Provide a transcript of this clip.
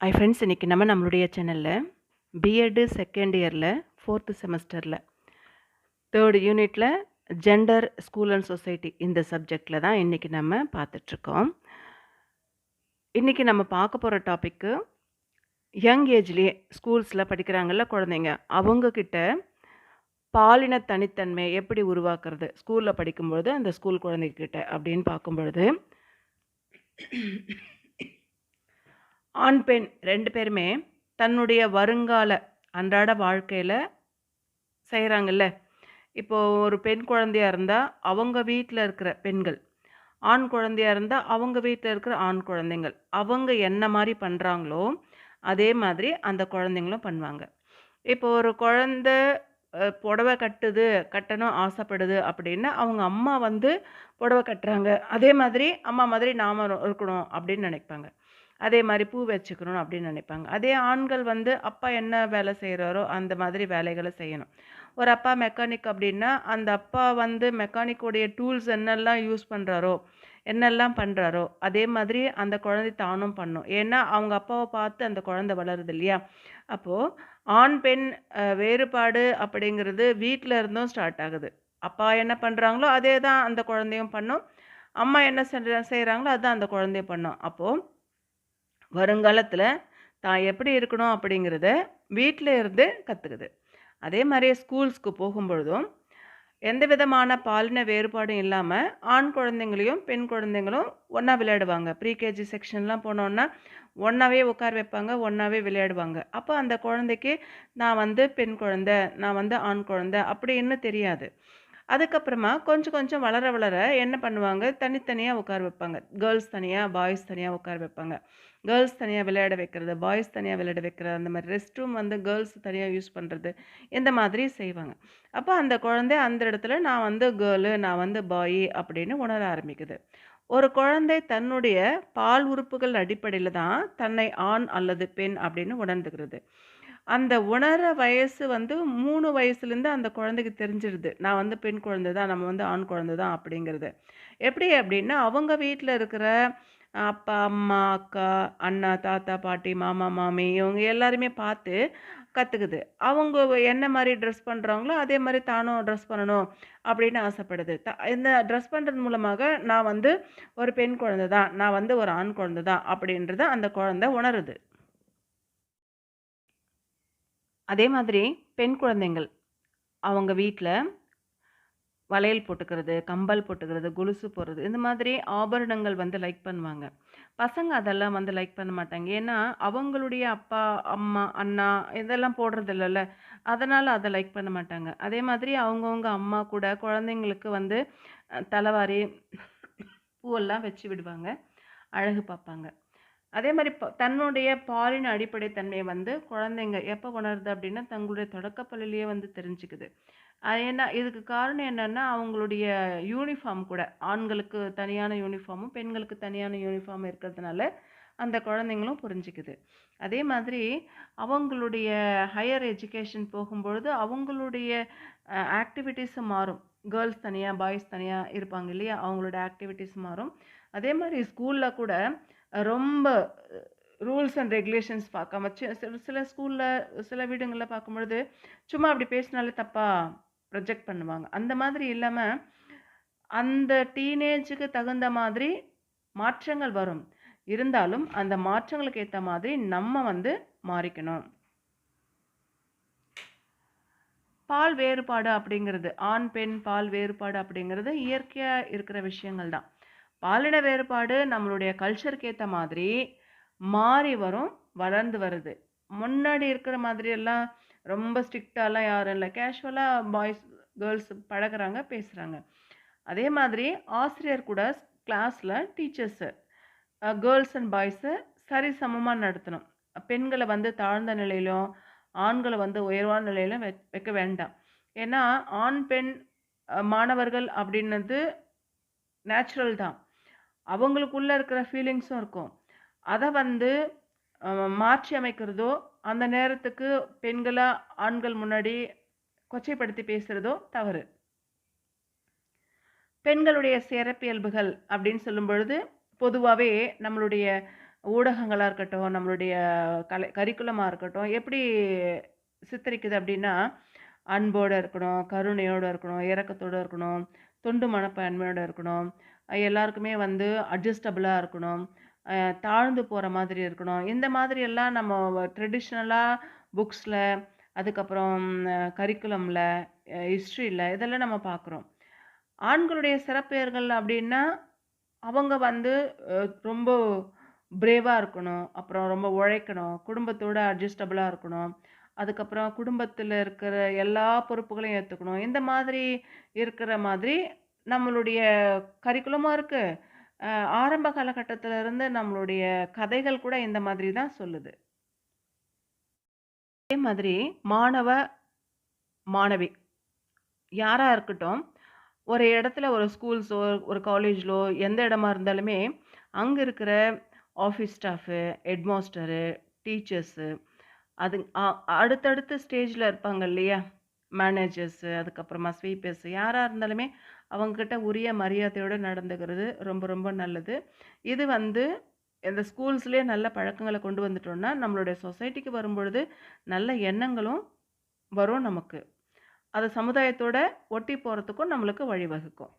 ஐ friends இன்றைக்கி நம்ம நம்மளுடைய சேனலில் பிஎட்டு செகண்ட் இயரில் ஃபோர்த்து செமஸ்டரில் தேர்ட் யூனிட்டில் ஜெண்டர் ஸ்கூல் அண்ட் சொசைட்டி இந்த சப்ஜெக்டில் தான் இன்றைக்கி நம்ம பார்த்துட்ருக்கோம் இன்றைக்கி நம்ம பார்க்க போகிற டாப்பிக்கு யங் ஏஜ்லேயே ஸ்கூல்ஸில் படிக்கிறாங்கள குழந்தைங்க அவங்கக்கிட்ட பாலின தனித்தன்மை எப்படி உருவாக்குறது? ஸ்கூலில் படிக்கும்பொழுது அந்த ஸ்கூல் குழந்தைகிட்ட அப்படின்னு பார்க்கும்பொழுது ஆண் பெண் ரெண்டு பேருமே தன்னுடைய வருங்கால அன்றாட வாழ்க்கையில் செய்கிறாங்கல்ல இப்போது ஒரு பெண் குழந்தையா இருந்தால் அவங்க வீட்டில் இருக்கிற பெண்கள் ஆண் குழந்தையாக இருந்தால் அவங்க வீட்டில் இருக்கிற ஆண் குழந்தைங்கள் அவங்க என்ன மாதிரி பண்ணுறாங்களோ அதே மாதிரி அந்த குழந்தைங்களும் பண்ணுவாங்க. இப்போ ஒரு குழந்த புடவை கட்டுது கட்டணும் ஆசைப்படுது அப்படின்னா அவங்க அம்மா வந்து புடவை கட்டுறாங்க. அதே மாதிரி அம்மா மாதிரி நாம இருக்கணும் அப்படின்னு நினைப்பாங்க. அதே மாதிரி பூ வச்சுக்கணும் அப்படின்னு நினைப்பாங்க. அதே ஆண்கள் வந்து அப்பா என்ன வேலை செய்கிறாரோ அந்த மாதிரி வேலைகளை செய்யணும். ஒரு அப்பா மெக்கானிக் அப்படின்னா அந்த அப்பா வந்து மெக்கானிக்கோடைய டூல்ஸ் என்னெல்லாம் யூஸ் பண்ணுறாரோ என்னெல்லாம் பண்ணுறாரோ அதே மாதிரி அந்த குழந்தை தானும் பண்ணும். ஏன்னா அவங்க அப்பாவை பார்த்து அந்த குழந்தை வளருது இல்லையா? அப்போது ஆண் பெண் வேறுபாடு அப்படிங்கிறது வீட்டில் இருந்தும் ஸ்டார்ட் ஆகுது. அப்பா என்ன பண்ணுறாங்களோ அதே தான் அந்த குழந்தையும் பண்ணும். அம்மா என்ன செய்கிறாங்களோ அதுதான் அந்த குழந்தையும் பண்ணும். அப்போது வருங்காலத்தில் தான் எப்படி இருக்கணும் அப்படிங்கிறத வீட்டில் இருந்து கற்றுக்குது அதே மாதிரி ஸ்கூல்ஸ்க்கு போகும்பொழுதும் எந்த விதமான பாலின வேறுபாடும் இல்லாமல் ஆண் குழந்தைங்களையும் பெண் குழந்தைங்களும் ஒன்றா விளையாடுவாங்க. ப்ரீகேஜி செக்ஷன்லாம் போனோன்னா ஒன்றாவே உட்கார வைப்பாங்க ஒன்றாவே விளையாடுவாங்க. அப்போ அந்த குழந்தைக்கு நான் வந்து பெண் குழந்த நான் வந்து ஆண் குழந்த அப்படின்னு தெரியாது. அதுக்கப்புறமா கொஞ்சம் கொஞ்சம் வளர வளர என்ன பண்ணுவாங்க? தனித்தனியாக உட்கார வைப்பாங்க. கேர்ள்ஸ் தனியாக பாய்ஸ் தனியாக உட்கார வைப்பாங்க. கேர்ள்ஸ் தனியாக விளையாட வைக்கிறது பாய்ஸ் தனியாக விளையாட வைக்கிறது அந்த மாதிரி ரெஸ்ட் ரூம் வந்து கேர்ள்ஸ் தனியாக யூஸ் பண்ணுறது இந்த மாதிரி செய்வாங்க. அப்போ அந்த குழந்தை அந்த இடத்துல நான் வந்து கேர்ளு நான் வந்து பாய் அப்படின்னு உணர ஆரம்பிக்குது. ஒரு குழந்தை தன்னுடைய பால் உறுப்புகள் அடிப்படையில் தான் தன்னை ஆண் அல்லது பெண் அப்படின்னு உணர்ந்துக்கிறது. அந்த உணர வயசு வந்து மூணு வயசுலேருந்து அந்த குழந்தைக்கு தெரிஞ்சிருது நான் வந்து பெண் குழந்தை தான் நம்ம வந்து ஆண் குழந்தை தான் அப்படிங்கிறது. எப்படி அப்படின்னா அவங்க வீட்டில் இருக்கிற அப்பா அம்மா அக்கா அண்ணா தாத்தா பாட்டி மாமா மாமி இவங்க எல்லாருமே பார்த்து கற்றுக்குது அவங்க என்ன மாதிரி ட்ரெஸ் பண்ணுறாங்களோ அதே மாதிரி தானும் ட்ரெஸ் பண்ணணும் அப்படின்னு ஆசைப்படுது. த இந்த ட்ரெஸ் பண்ணுறது மூலமாக நான் வந்து ஒரு பெண் குழந்தை தான் நான் வந்து ஒரு ஆண் குழந்தை தான் அப்படின்றத அந்த குழந்தை உணருது. அதே மாதிரி பெண் குழந்தைங்கள். அவங்க வீட்டில் வளையல் போட்டுக்கிறது கம்பல் போட்டுக்கிறது கொலுசு போடுறது இந்த மாதிரி ஆபரணங்கள் வந்து லைக் பண்ணுவாங்க. பசங்க அதெல்லாம் வந்து லைக் பண்ண மாட்டாங்க. ஏன்னா அவங்களுடைய அப்பா அம்மா அண்ணா இதெல்லாம் போடுறது இல்லைல்ல. அதனால் அதை லைக் பண்ண மாட்டாங்க. அதே மாதிரி அவங்கவுங்க அம்மா கூட குழந்தைங்களுக்கு வந்து தலைவாரி பூவெல்லாம் வச்சு விடுவாங்க. அழகு பார்ப்பாங்க. அதே மாதிரி ப- தன்னுடைய பாலின அடிப்படை தன்மையை வந்து குழந்தைங்க எப்போ உணருது அப்படின்னா தங்களுடைய தொடக்கப்பள்ளிலேயே வந்து தெரிஞ்சுக்குது. அது என்ன இதுக்கு காரணம் என்னென்னா அவங்களுடைய யூனிஃபார்ம் கூட ஆண்களுக்கு தனியான யூனிஃபார்மும் பெண்களுக்கு தனியான யூனிஃபார்ம் இருக்கிறதுனால அந்த குழந்தைங்களும் புரிஞ்சுக்குது. அதே மாதிரி அவங்களுடைய ஹையர் எஜுகேஷன் போகும்பொழுது அவங்களுடைய ஆக்டிவிட்டீஸும் மாறும். கேர்ள்ஸ் தனியாக பாய்ஸ் தனியாக இருப்பாங்க இல்லையா அவங்களோட ஆக்டிவிட்டீஸ் மாறும். அதே மாதிரி ஸ்கூலில் கூட ரொம்ப ரூல்ஸ் அண்ட் ரெகுலேஷன்ஸ் பார்க்காம சில சில ஸ்கூலில் சில வீடுங்களில் பார்க்கும்பொழுது சும்மா அப்படி பேசினாலே தப்பாக ப்ரொஜெக்ட் பண்ணுவாங்க. அந்த மாதிரி இல்லாமல் அந்த டீனேஜுக்கு தகுந்த மாதிரி மாற்றங்கள் வரும். இருந்தாலும் அந்த மாற்றங்களுக்கு ஏற்ற மாதிரி நம்ம வந்து மாறிக்கணும். பால் வேறுபாடு அப்படிங்கிறது ஆண் பெண் பால் வேறுபாடு அப்படிங்கிறது இயற்கையாக இருக்கிற விஷயங்கள் தான். பாலின வேறுபாடு நம்மளுடைய கல்ச்சருக்கு ஏற்ற மாதிரி மாறி வரும் வளர்ந்து வருது. முன்னாடி இருக்கிற மாதிரி எல்லாம் ரொம்ப ஸ்ட்ரிக்டாலாம் யாரும் இல்லை. கேஷுவலாக பாய்ஸ் கேர்ள்ஸ் பழகுறாங்க பேசுகிறாங்க அதே மாதிரி ஆசிரியர் கூட கிளாஸில் டீச்சர்ஸு கேர்ள்ஸ் அண்ட் பாய்ஸு சரி சமமாக நடத்தணும். பெண்களை வந்து தாழ்ந்த நிலையிலும் ஆண்களை வந்து உயர்வான நிலையிலும் வெ வைக்க வேண்டாம். ஏன்னா ஆண் பெண் மாணவர்கள் அப்படின்னது நேச்சுரல் தான். அவங்களுக்குள்ள இருக்கிற ஃபீலிங்ஸும் இருக்கும். அதை வந்து மாற்றி அமைக்கிறதோ அந்த நேரத்துக்கு பெண்களாக ஆண்கள் முன்னாடி கொச்சைப்படுத்தி பேசுகிறதோ தவறு. பெண்களுடைய சிறப்பியல்புகள் அப்படின்னு சொல்லும் பொழுது பொதுவாகவே நம்மளுடைய ஊடகங்களாக இருக்கட்டும், நம்மளுடைய கலை கரிக்குலமாக இருக்கட்டும், எப்படி சித்தரிக்குது அப்படின்னா, அன்போடு இருக்கணும், கருணையோடு இருக்கணும், இறக்கத்தோடு இருக்கணும், தொண்டு மனப்பான்மையோடு இருக்கணும், எல்லாருக்குமே வந்து அட்ஜஸ்டபுளாக இருக்கணும், தாழ்ந்து போகிற மாதிரி இருக்கணும். இந்த மாதிரி எல்லாம் நம்ம ட்ரெடிஷ்னலாக புக்ஸில் அதுக்கப்புறம் கரிக்குலமில் ஹிஸ்ட்ரியில் இதெல்லாம் நம்ம பார்க்குறோம். ஆண்களுடைய சிறப்பெயர்கள் அப்படின்னா, அவங்க வந்து ரொம்ப பிரேவாக இருக்கணும். அப்புறம் ரொம்ப உழைக்கணும். குடும்பத்தோட அட்ஜஸ்டபுளாக இருக்கணும். அதுக்கப்புறம் குடும்பத்தில் இருக்கிற எல்லா பொறுப்புகளையும் ஏற்றுக்கணும் இந்த மாதிரி இருக்கிற மாதிரி நம்மளுடைய கரிக்குலமாக இருக்குது ஆரம்ப காலகட்டத்தில இருந்து நம்மளுடைய கதைகள் கூட இந்த மாதிரி தான் சொல்லுது. அதே மாதிரி மாணவ, மாணவி யாராக இருக்கட்டும், ஒரு இடத்துல ஒரு ஸ்கூல்ஸோ, ஒரு காலேஜ்லோ எந்த இடமா இருந்தாலுமே, அங்கே இருக்கிற ஆஃபீஸ் ஸ்டாஃபு, ஹெட்மாஸ்டரு, டீச்சர்ஸு அது அடுத்தடுத்த ஸ்டேஜில் இருப்பாங்க இல்லையா? மேனேஜர்ஸு, அதுக்கப்புறமா ஸ்வீப்பர்ஸ் யாராக இருந்தாலுமே, அவங்கக்கிட்ட உரிய மரியாதையோடு நடந்துக்கிறது ரொம்ப ரொம்ப நல்லது. இது வந்து இந்த ஸ்கூல்ஸ்லேயே நல்ல பழக்கங்களை கொண்டு வந்துட்டோம்னா, நம்மளுடைய சொசைட்டிக்கு வரும்பொழுது நல்ல எண்ணங்களும் வரும் நமக்கு. அது சமுதாயத்தோட ஒட்டி போகிறதுக்கும் நம்மளுக்கு வழிவகுக்கும்.